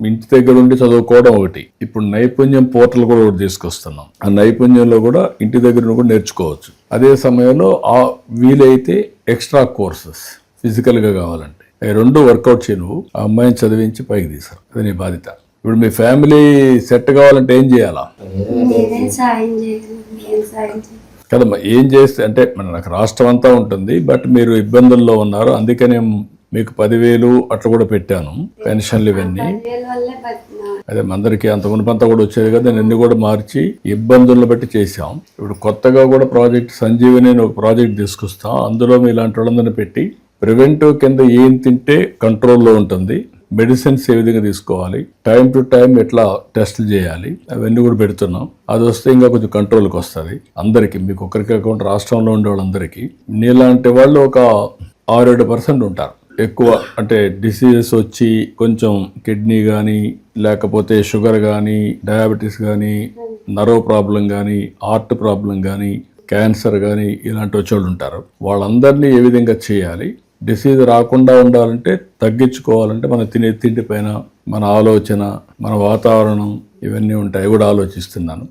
ఇంటి దగ్గర ఉండి చదువుకోవడం ఒకటి. ఇప్పుడు నైపుణ్యం పోర్టల్ కూడా ఒకటి తీసుకొస్తున్నాం. ఆ నైపుణ్యంలో కూడా ఇంటి దగ్గర కూడా నేర్చుకోవచ్చు. అదే సమయంలో ఆ వీలైతే ఎక్స్ట్రా కోర్సెస్ ఫిజికల్గా కావాలంటే. అవి రెండు వర్కౌట్ చేయి నువ్వు. ఆ అమ్మాయిని చదివించి పైకి తీసారు అది నీ బాధ్యత. ఇప్పుడు మీ ఫ్యామిలీ సెట్ కావాలంటే ఏం చేయాలా? కదమ్మా ఏం చేస్తే అంటే మన నాకు రాష్ట్రం అంతా ఉంటుంది బట్ మీరు ఇబ్బందుల్లో ఉన్నారు అందుకనే మీకు పదివేలు అట్లా కూడా పెట్టాను పెన్షన్లు ఇవన్నీ. అదే అందరికీ అంత మునుపంతా కూడా వచ్చేది కదా నేను అన్ని కూడా మార్చి ఇబ్బందులను బట్టి చేశాం. ఇప్పుడు కొత్తగా కూడా ప్రాజెక్ట్ సంజీవని ఒక ప్రాజెక్ట్ తీసుకొస్తాం. అందులో మీ ఇలాంటి వాళ్ళందరినీ పెట్టి ప్రివెంటివ్ కింద ఏం తింటే కంట్రోల్లో ఉంటుంది మెడిసిన్స్ ఏ విధంగా తీసుకోవాలి టైం టు టైం ఎట్లా టెస్టులు చేయాలి అవన్నీ కూడా పెడుతున్నాం. అది వస్తే ఇంకా కొంచెం కంట్రోల్కి వస్తుంది. అందరికీ మీకు ఒకరికి కాకుండా రాష్ట్రంలో ఉండే వాళ్ళందరికీ. నీలాంటి వాళ్ళు ఒక ఆరేడు పర్సెంట్ ఉంటారు. ఎక్కువ అంటే డిసీజెస్ వచ్చి కొంచెం కిడ్నీ కానీ లేకపోతే షుగర్ కానీ డయాబెటీస్ కానీ నర్వ్ ప్రాబ్లం కానీ హార్ట్ ప్రాబ్లం కానీ క్యాన్సర్ కానీ ఇలాంటి వచ్చేవాళ్ళు ఉంటారు. వాళ్ళందరినీ ఏ విధంగా చేయాలి? డిసీజ్ రాకుండా ఉండాలంటే తగ్గించుకోవాలంటే మన తినే తిండి పైన మన ఆలోచన మన వాతావరణం ఇవన్నీ ఉంటాయి. కూడా ఆలోచిస్తున్నాను.